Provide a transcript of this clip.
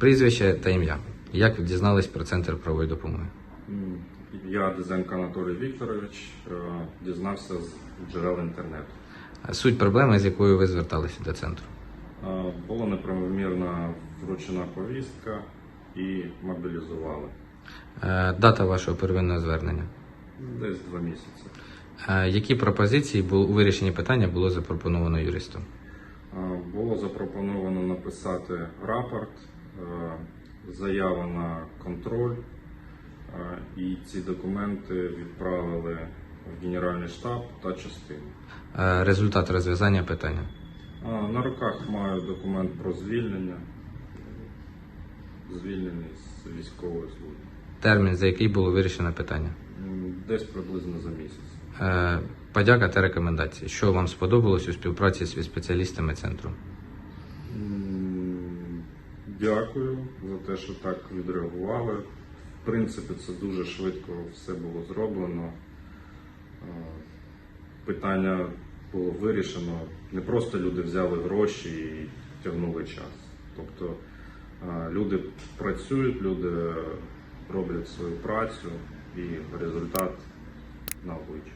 Прізвище та ім'я. Як ви дізнались про центр правової допомоги? Я Дизенко Анатолій Вікторович, е, дізнався з джерел інтернету. Суть проблеми, з якою ви зверталися до центру. Е, Була неправомірна вручена повістка і мобілізували. Е, Дата вашого первинного звернення. Десь два місяці. Які пропозиції у вирішенні питання було запропоновано юристом? Було запропоновано написати рапорт, заява на контроль, е, і ці документи відправили в Генеральний штаб та частину. Е, Результат розв'язання питання. На руках маю документ про звільнення. Звільнений з військової служби. Термін, за який було вирішено питання. Десь приблизно за місяць. Е, Подяка та рекомендації. Що вам сподобалось у співпраці з спеціалістами центру? Дякую за те, що так відреагували. В принципі, це дуже швидко все було зроблено. Е, Питання було вирішено. Не просто люди взяли гроші і тягнули час. Тобто е, люди працюють, люди роблять свою працю і результат на обличчі.